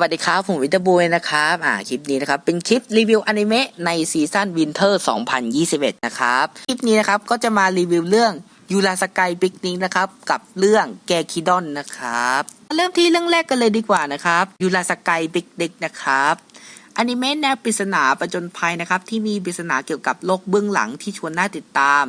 วัสดีครับ ผมวิทย์บุยนะครับ อ่า คลิปนี้นะครับ เป็นคลิปรีวิวอนิเมะในซีซั่นวินเทอร์ 2021 นะครับ คลิปนี้นะครับ ก็จะมารีวิวเรื่องยูราสกายปิกนิกนะครับ กับเรื่องแกคิดอนนะครับ เริ่มที่เรื่องแรกกันเลยดีกว่านะครับยูราสกายปิกนิกนะครับอนิเมะแนวปริศนาประจนภัยนะครับ ที่มีปริศนาเกี่ยวกับโลกเบื้องหลังที่ชวนน่าติดตาม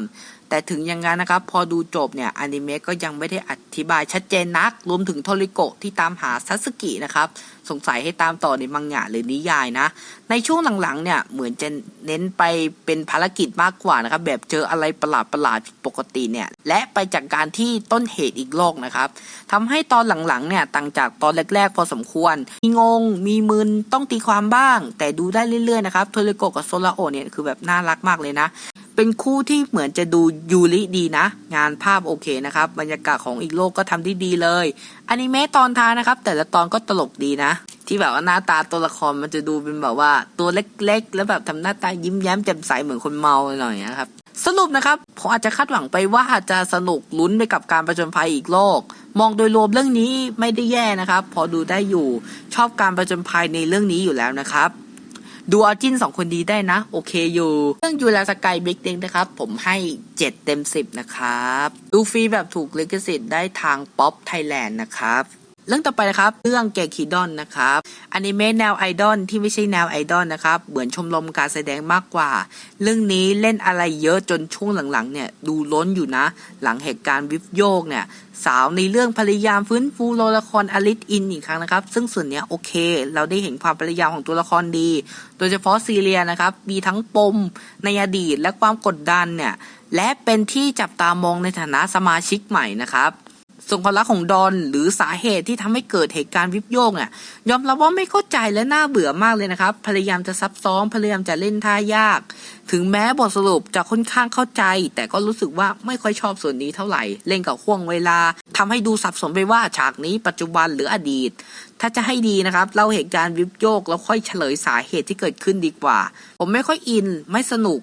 แต่ถึงอย่างนั้นนะครับ พอดูจบเนี่ยอนิเมะก็ยังไม่ได้อธิบายชัดเจนนัก รวมถึงโทริโกะที่ตามหาซัสึกินะครับ สงสัยให้ตามต่อในมังงะหรือนิยายนะ ในช่วงหลังๆเนี่ยเหมือนจะเน้นไปเป็นภารกิจมากกว่านะครับ แบบเจออะไรประหลาดประหลาดปกติเนี่ย และไปจากการที่ต้นเหตุอีกโลกนะครับทำให้ตอนหลังๆเนี่ยต่างจากตอนแรกๆ พอสมควร มีงง มีมึนต้องตีความบ้าง แต่ดูได้เรื่อยๆนะครับโทริโกะกับโซลาโอเนี่ยคือแบบน่ารักมากเลยนะ เป็นคู่ที่เหมือนจะดูยูริดีนะ งานภาพโอเคนะครับ บรรยากาศของอีกโลกก็ทำได้ดีเลยอนิเมะตอนท้ายนะครับ แต่ละตอนก็ตลกดีนะ ที่แบบว่าหน้าตาตัวละครมันจะดูเป็นแบบว่าตัวเล็กๆ แล้วแบบทำหน้าตายิ้มแย้มแจ่มใสเหมือนคนเมาหน่อยนะครับ สรุปนะครับผมอาจจะคาดหวังไปว่าจะสนุกลุ้นไปกับการประจนภัยอีกโลก มองโดยรวมเรื่องนี้ไม่ได้แย่นะครับ พอดูได้อยู่ชอบการประจนภัยในเรื่องนี้อยู่แล้วนะครับ ดูเอาจิ้นสองคนดีได้นะ โอเคอยู่ เรื่องยูราสกายบิ๊กเด้งนะครับ ผมให้ 7 เต็ม 10 นะครับ ดูฟรีแบบถูกลิขสิทธิ์ได้ทางป๊อปไทยแลนด์นะครับ เรื่องต่อไปนะครับ เรื่องเกคิดอนนะครับ อนิเมะแนวไอดอลที่ไม่ใช่แนวไอดอลนะครับ เหมือนชมรมการแสดงมากกว่า เรื่องนี้เล่นอะไรเยอะจนช่วงหลังๆเนี่ยดูล้นอยู่นะ หลังเหตุการณ์วิบโยกเนี่ยสาวในเรื่องพยายามฟื้นฟูโลละครอลิสอินอีกครั้งนะครับ ซึ่งส่วนเนี้ยโอเค เราได้เห็นความพยายามของตัวละครดี โดยเฉพาะซีเรียนะครับ มีทั้งปมในอดีตและความกดดันเนี่ยและเป็นที่จับตามองในฐานะสมาชิกใหม่นะครับ ส่วนความรักของดอนหรือสาเหตุที่ทำให้เกิดเหตุการณ์วิบโยกเนี่ยยอมรับว่าไม่เข้าใจและน่าเบื่อมากเลยนะครับ พยายามจะซับซ้อนพยายามจะเล่นท่ายาก ถึงแม้บทสรุปจะค่อนข้างเข้าใจ แต่ก็รู้สึกว่าไม่ค่อยชอบส่วนนี้เท่าไหร่ เล่นกับห่วงเวลาทำให้ดูสับสนไปว่าฉากนี้ปัจจุบันหรืออดีต ถ้าจะให้ดีนะครับเล่าเหตุการณ์วิบโยกแล้วค่อยเฉลยสาเหตุที่เกิดขึ้นดีกว่า ผมไม่ค่อยอินไม่สนุก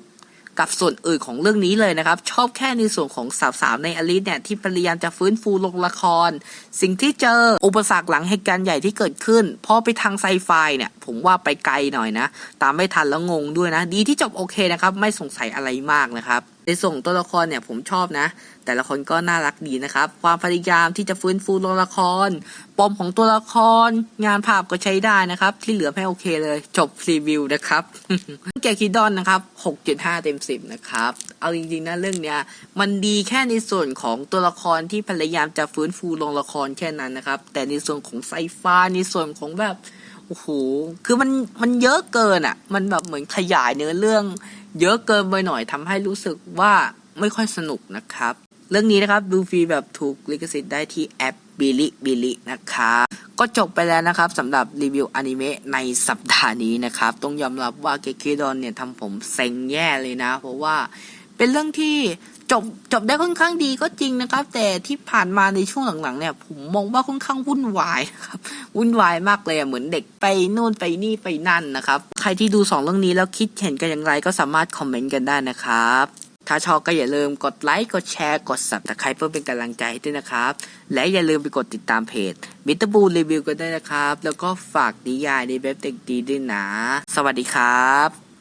กับส่วนอื่นของเรื่องนี้เลยนะครับ ชอบแค่ในส่วนของสาวๆในอลิสเนี่ยที่พยายามจะฟื้นฟูลงละคร สิ่งที่เจออุปสรรคหลังเหตุการณ์ใหญ่ที่เกิดขึ้นพอไปทางไซไฟเนี่ย ผมว่าไปไกลหน่อยนะ ตามไม่ทันแล้วงงด้วยนะ ดีที่จบโอเคนะครับ ไม่สงสัยอะไรมากนะครับในส่วนของตัวละครเนี่ยผมชอบนะ แต่ละคนก็น่ารักดีนะครับ ความพยายามที่จะฟื้นฟูตัวละคร ปมของตัวละคร งานภาพก็ใช้ได้นะครับ ที่เหลือไม่โอเคเลย จบรีวิวนะครับแกคิดอนนะครับ 6.5 เต็ม 10 นะครับ เอาจริงๆนะเรื่องเนี้ย มันดีแค่ในส่วนของตัวละครที่พยายามจะฟื้นฟูลงละครแค่นั้นนะครับ แต่ในส่วนของไซไฟในส่วนของแบบ โอ้โหคือมันมันเยอะเกินอะ มันแบบเหมือนขยายเนื้อเรื่อง เยอะเกินไปหน่อยทำให้รู้สึกว่าไม่ค่อยสนุกนะครับ เรื่องนี้นะครับดูฟรีแบบถูกลิขสิทธิ์ได้ที่แอปบิลิบิลินะครับก็จบไปแล้วนะครับสำหรับรีวิวอนิเมะในสัปดาห์นี้นะครับ ต้องยอมรับว่าเกคิดอนเนี่ยทำผมเซ็งแย่เลยนะ เพราะว่า เป็นเรื่องที่จบจบได้ค่อนข้างดีก็จริงนะครับ แต่ที่ผ่านมาในช่วงหลังๆเนี่ย ผมมองว่าค่อนข้างวุ่นวายครับวุ่นวายมากเลยเหมือนเด็กไปนู่นไปนี่ไปนั่นนะครับ ใครที่ดูสองเรื่องนี้แล้วคิดเห็นกันอย่างไรก็สามารถคอมเมนต์กันได้นะครับ ถ้าชอบก็อย่าลืมกดไลค์กดแชร์กด subscribe เพื่อเป็นกำลังใจด้วยนะครับ และอย่าลืมไปกดติดตามเพจมิตรบูรีวิวกันด้วยนะครับ แล้วก็ฝากนิยายในเว็บเด็กดีด้วยนะ สวัสดีครับ